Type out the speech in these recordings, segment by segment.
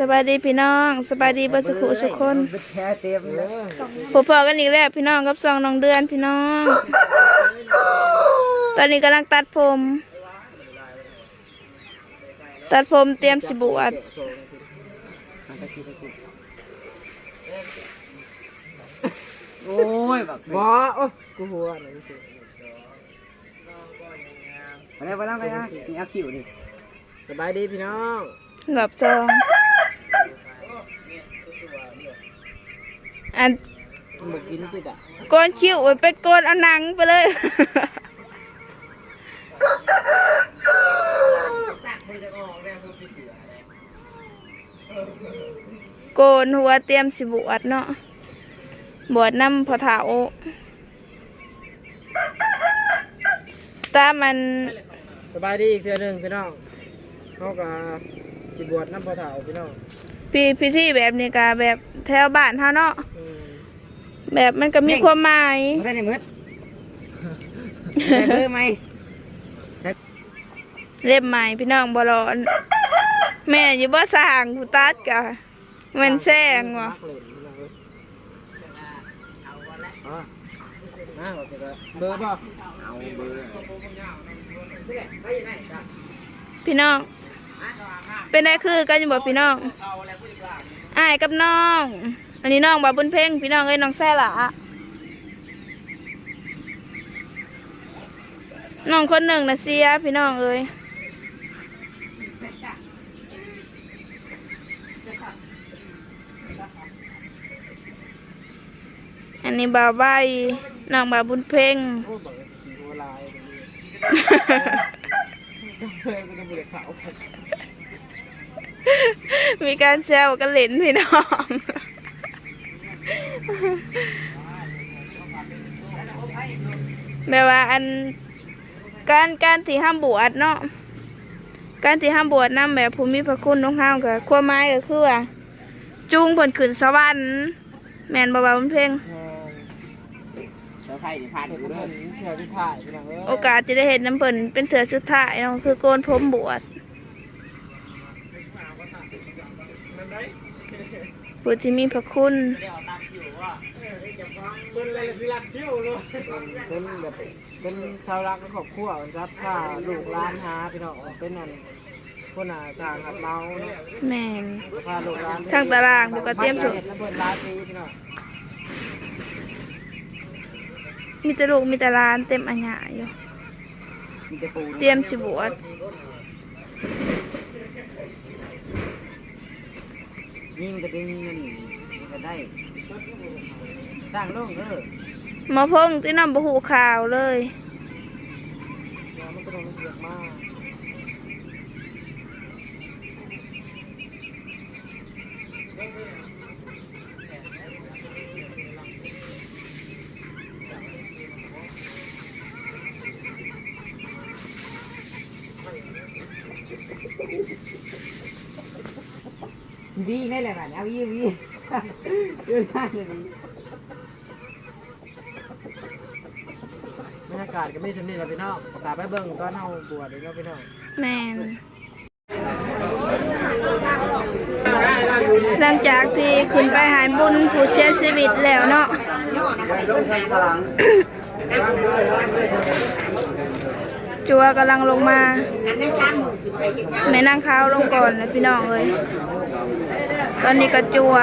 สบายดีพี่น้องสบายดีเบดสุขุสุขคนแค่เต็มเลยพบพอกันอีกแล้วพี่น้องกับซองน้องเดือนพี่น้อง ตอนนี้กำลังตัดผม ตัดผมเตรียมสิบวชโอ้ยแบบบ่โอ้ยกูหัวหนึ่งสิไปแล้วไปแล้วไปแล้วนี่เอาคิวดิสบายดีพี่น้องหลับจอง อันมึงกินจิตอะโกนคิ้วไว้ไปโกนเอาหนังไปเลยโกนหัวเตรียมสิบวชเนาะบวชน้ำพอเถาตามันสบายดีอีกเทื่อหนึ่งพี่น้องเขาก็สิบวชน้ำพอเถาพี่น้อง ปีพิธีแบบนี้กะแบบแถวบ้านเฮาเนาะอืมแบบมันก็มีความหมายมันได้ในมืดใส่เบอร์ไหมเล็บใหม่พี่น้องบอลอนแม่อยู่บ่สร้างผู้ตัดกะมันแซงว่ะมักเลยพี่น้องเอ้ยอ๋อมาบอกจะเบอร์บ่เอาเบอร์พี่น้อง เป็นได้คือกันอยู่บ่พี่น้องอ้ายกับน้อง อันนี้น้องบาบุญเพ่งพี่น้องเอ้ยน้องแซ่ละน้องคนหนึ่งนะเสียพี่น้องเอ้ยอันนี้บาวใบน้องบาบุญเพ่ง มีการแซวกันเล่นพี่น้องแบบว่าอันการการที่ห้ามบวชเนาะการที่ห้ามบวชนำแบบภูมิพระคุณน้องห้ามกับความหมายก็คือว่าจูงผลขึ้นสวรรค์แม่นบ่บ่าวมันเพลง เออเจ้าไข่ที่ผ่านเดี๋ยวอยู่เพิ่เด้อนเดี๋ยวที่ถ่ายพี่น้องเอ้ยโอกาสจะได้เห็นน้ำเพิ่นเป็นเถื่อสุดท้ายเนาะคือโกนผมบวชผู้ที่มีพระคุณ เป็นอะไรสิรักคิ้วเลยเป็นแบบเป็นชาวรักและครอบครัวครับถ้าลูกหล้านหาพี่น้องเป็นนั่นคนอะสร้างหัดเมาเนาะแม่น พาลูกหล้านทางตารางเดี๋ยวก็เตรียมส่งเระเบิดร้านนี้พี่น้อง มีแต่ลูกมีแต่ร้านเต็มอัญญาอยู่มีแต่ปูเตรียมสิบวชนี่มันก็ดึงนี่มันก็ได้สร้างโล่งเด้อหมาพงที่นำบหูข่าวเลยแล้วมันก็โดนมันเยอะมาก วีได้เลยแบบเอาวีวีเดินได้เลยวีบรรยากาศก็ไม่สำนีแหล้วพี่น้องตาไปเบิ่งตอนเฮาบวชเลยเนาะพี่น้องแมนหลังจากที่ขึ้นไปหายบุญผู้เสียชีวิตแล้วเนาะ จัวกำลังลงมา แม่นั่งข้าวลงก่อนนะพี่น้องเอ้ยต อนนี้ก็จัว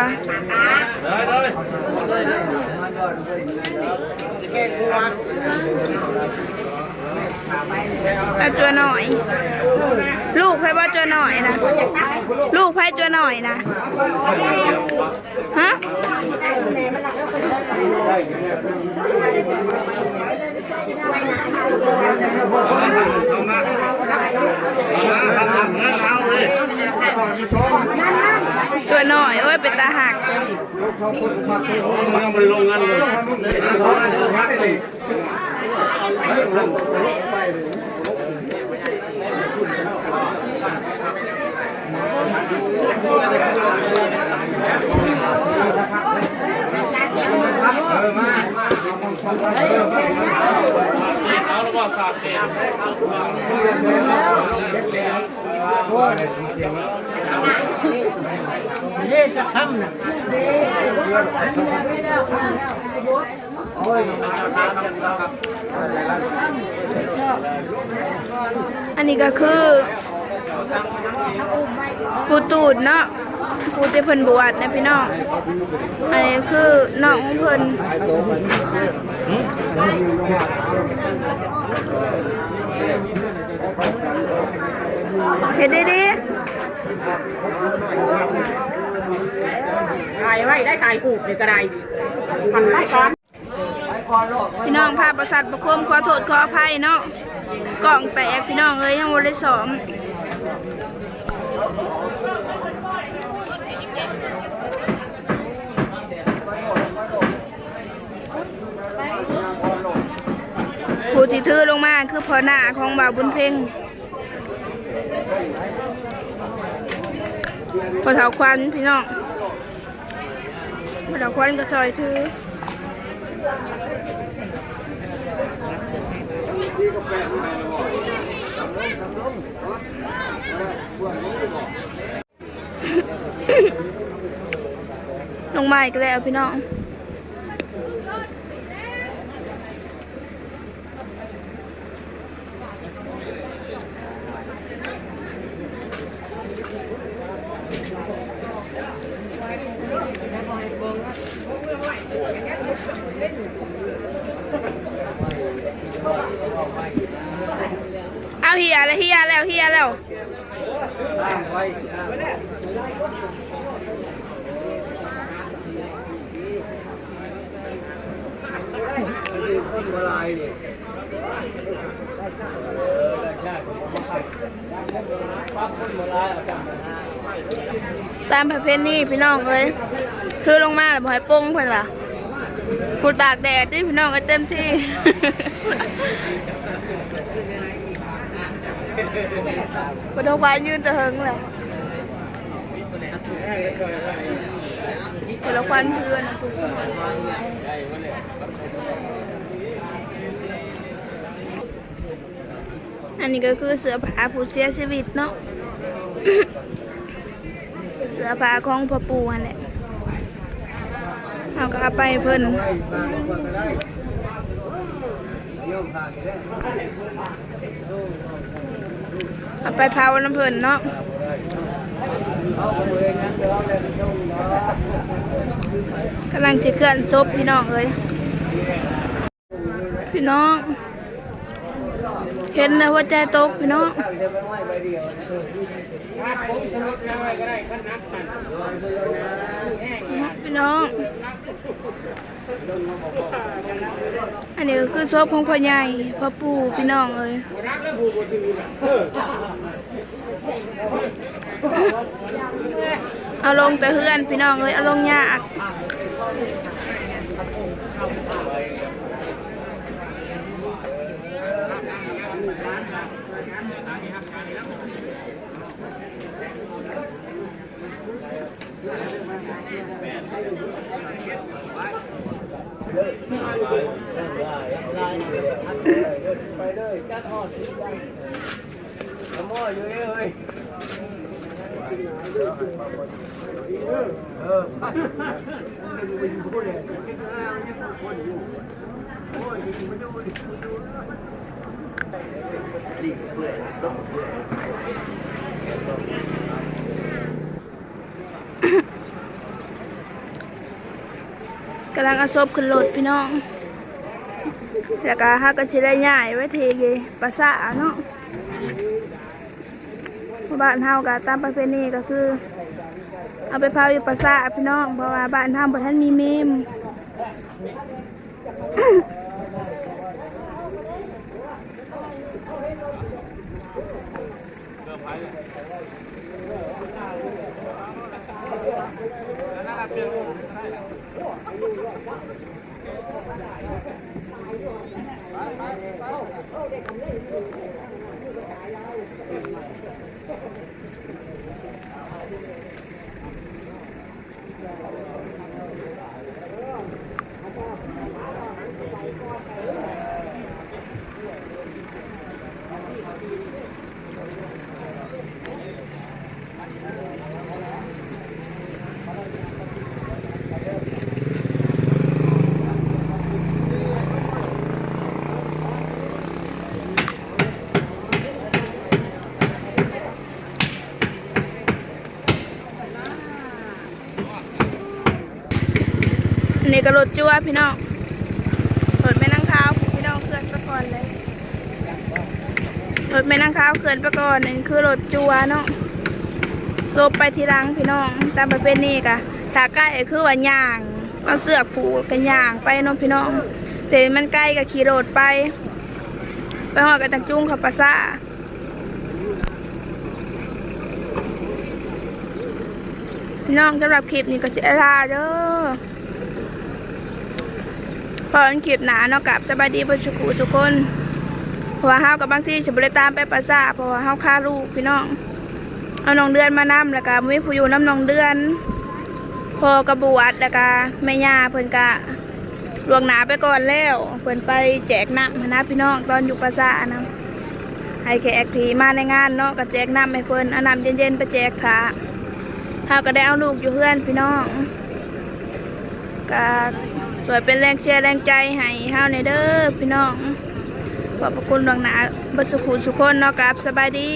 กระจัวหน่อย ลูกไพ่ว่าจัวหน่อยนะ ลูกไพ่จัวหน่อยนะ ฮะ ตัวหน่อยโอ้ยเป็นตาหักยังไม่ได้ลงงานเลย เล่จะทำนะอันนี้ก็คือปูตูดเนาะ ปูที่เพิ่นบวชนะพี่น้อง อันนี้คือน้องของเพิ่นเฮ็ดดีถ่ายไว้ได้ถ่ายกูในกระไดมันได้ก่อนๆพี่น้องภาพประสัตว์ประคมขอโทษขออภัยเนาะกล่องแตกพี่น้องเอ้ยยังบ่ได้สอม ผู้ที่ถือลงมาคือพ่อหน้าของบ่าวบุญเพ่งพ่อเถาควันพี่น้องพ่อเถาควันก็ชอยถือ งมาอีกแล้วพี่น้องเอาเฮียแล้วเฮียแล้วเฮียแล้ว ตามประเพณีพี่น้องเอ้ยคือลงมาแล้วบ่ให้ป้งเพิ่นว่ะผู้ตากแดดที่พี่น้องก็เต็มที่บ่ต้องวายยืนต่เฮงเลยคนละควันเพื่อน อันนี้ก็คือเสื้อผ้าผู้เสียชีวิตเนาะเสื้อผ้าของพ่อปู่นั่นแหละเอาก็เอาไปเพิ่นเอาไปเผาน้ำเพิ่นเนาะกำลังจะเคลื่อนศพพี่น้องเลยพี่น้อง เห็นนะว่าใจตกพี่น้องพี่น้อง อันนี้ก็คือศพของพ่อใหญ่พ่อปู่พี่น้องเอ้ยเอาลงแต่เฮือนพี่น้องเอ้ยเอาลงยาก ไปเลยจัดหอดสิจังมออยู่นี่เฮ้ยเออเออ กำลังเอาศพขึ้นรถพี่น้อง แล้วก็ฮักก็จะได้ย่ายไว้เทเยภาษาเนาะเพราะบ้านเฮาก็ตามประเพณีก็คือ เอาไปเผาอยู่ภาษาพี่น้อง เพราะว่าบ้านเฮาบ่ทันมีเมม ก ก็รถจั่วพี่น้องรถแม่นั่งเท้าพี่น้องเคลื่อนไปก่อนเลยรถแม่นั่งเท้าเคลื่อนไปก่อนนี่คือรถจั่วเนาะโซบไปทีหลังพี่น้อง ตามประเพณีกะถ้าใกล้คือว่าย่างเอาเสือกผูกกันย่างไปน้องพี่น้องแต่มันใกล้กับขี่รถไป ไปหอดกันตังจุ้งขับปลาซ่าพี่น้องสำหรับคลิปนี้ก็เสิลาเด้อ พอกันคลิปหนาเนาะกับสบายดีเบนสุขุทุกคนเพราะว่าเฮากับบางที่จะบริตามไปปลาซ่าเพราะว่าเฮาฆ่าลูกพี่น้องเอาน้องเดือนมานำแล้วก็มีผู้อยู่น้ำน้องเดือนพอกระบวชแล้วก็แม่ย่าเพิ่นกะลวงหนาไปก่อนแล้วเพิ่นไปแจกน้ำหั้นะพี่น้องตอนอยู่ปราสาทนะให้แขกทีมาในงานเนาะก็แจกน้ำให้เพิ่นเอาน้ำเย็นๆไปแจกขาเฮาก็ได้เอาลูกอยู่เพื่อนพี่น้องก็ สวยเป็นแรงเชียร์แรงใจให้เฮาวในเด้อพี่น้องขอบพระคุณดวงหนาบัสุขุสุคนเนาะกับสบายดี